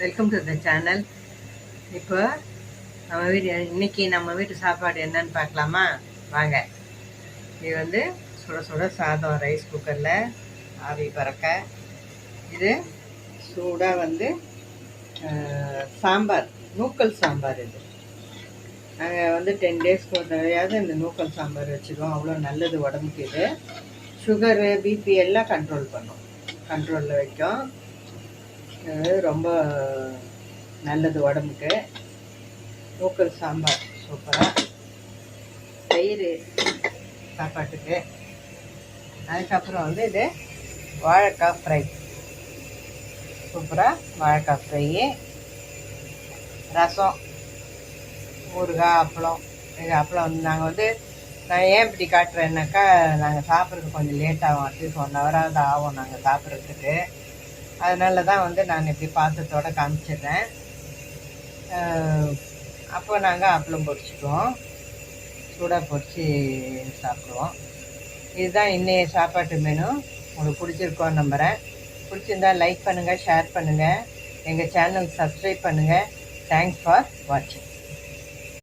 Welcome to the channel இப்போ நம்ம வீடு இன்னைக்கு நம்ம வீட்டு சாப்பாடு என்னன்னு பார்க்கலாமா? வாங்க. இது வந்து சுட சுட சாதம் ரைஸ் குக்கரில் ஆவி பறக்க. இது சூடாக வந்து சாம்பார் நூக்கல் சாம்பார் இது. நாங்கள் வந்து டென் டேஸ்க்கு ஒரு தடவையாவது இந்த நூக்கல் சாம்பார் வச்சுருவோம் அவ்வளோ நல்லது உடம்புக்கு இது. சுகரு பிபி எல்லாம் கண்ட்ரோல் பண்ணும். கண்ட்ரோலில் வைக்கும். இது ரொம்ப நல்லது உடம்புக்கு. நூக்கல் சாம்பார் சூப்பராக தயிர் சாப்பாட்டுக்கு. அதுக்கப்புறம் வந்து இது வாழைக்காய் ஃப்ரை சூப்பராக வாழைக்காய் ஃப்ரை ரசம் ஊறுகாய் அப்பளம். இது அப்பளம் வந்து நாங்கள் வந்து நான் ஏன் இப்படி காட்டுறேன்னாக்கா நாங்கள் சாப்பிட்றதுக்கு கொஞ்சம் லேட் ஆகும். அட்லீஸ்ட் ஒன் ஹவராவது ஆகும் நாங்கள் சாப்பிட்றதுக்கு. அதனால தான் வந்து நான் இப்படி பாத்திரத்தோட காமிச்சிடுறேன். அப்போ நாங்கள் அப்பளம் பொரிச்சுக்குவோம். சூடாக பொரிச்சு சாப்பிடுவோம். இதுதான் இன்றைய சாப்பாட்டு மெனு உங்களுக்கு பிடிச்சிருக்கோன்னு நம்புகிறேன் பிடிச்சிருந்தா லைக் பண்ணுங்கள் ஷேர் பண்ணுங்கள் எங்கள் சேனல் சப்ஸ்கிரைப் பண்ணுங்கள் தேங்க்ஸ் ஃபார் வாட்சிங்